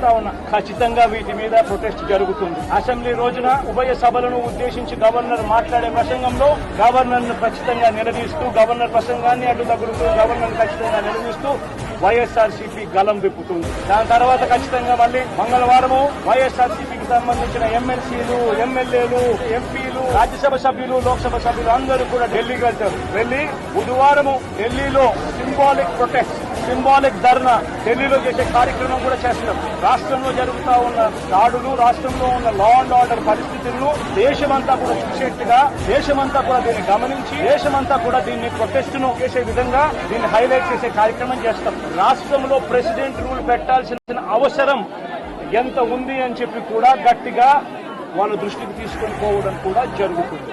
చేస్తా ఉన్నా. ఖచ్చితంగా వీటి మీద ప్రొటెస్ట్ జరుగుతుంది. అసెంబ్లీ రోజున ఉభయ సభలను ఉద్దేశించి గవర్నర్ మాట్లాడే ప్రసంగంలో గవర్నర్ను ఖచ్చితంగా నిలదీస్తూ గవర్నర్ ప్రసంగాన్ని అడ్డు తగులుతూ గవర్నర్ ఖచ్చితంగా నిలదీస్తూ వైఎస్ఆర్సీపీ గలం విప్పుతుంది. దాని తర్వాత ఖచ్చితంగా మళ్ళీ మంగళవారము వైఎస్ఆర్సీపీకి సంబంధించిన ఎమ్మెల్సీలు ఎమ్మెల్యేలు ఎంపీలు రాజ్యసభ సభ్యులు లోక్సభ సభ్యులు అందరూ కూడా ఢిల్లీకి వెళ్తారు వెళ్ళి బుధవారము ఢిల్లీలో సింబాలిక్ ప్రొటెస్ట్ సింబాలిక్ ధర్నా ఢిల్లీలో చేసే కార్యక్రమం కూడా చేస్తున్నాం. రాష్ట్రంలో జరుగుతూ ఉన్న దాడులు రాష్ట్రంలో ఉన్న లా అండ్ ఆర్డర్ పరిస్థితులను దేశమంతా కూడా చూసేట్టుగా దేశమంతా కూడా దీన్ని గమనించి దేశమంతా కూడా దీన్ని ప్రొటెస్ట్ను చేసే విధంగా దీన్ని హైలైట్ చేసే కార్యక్రమం చేస్తాం. రాష్ట్రంలో ప్రెసిడెంట్ రూల్ పెట్టాల్సిన అవసరం ఎంత ఉంది అని చెప్పి కూడా గట్టిగా వాళ్ళ దృష్టికి తీసుకొని పోవడం కూడా జరుగుతుంది.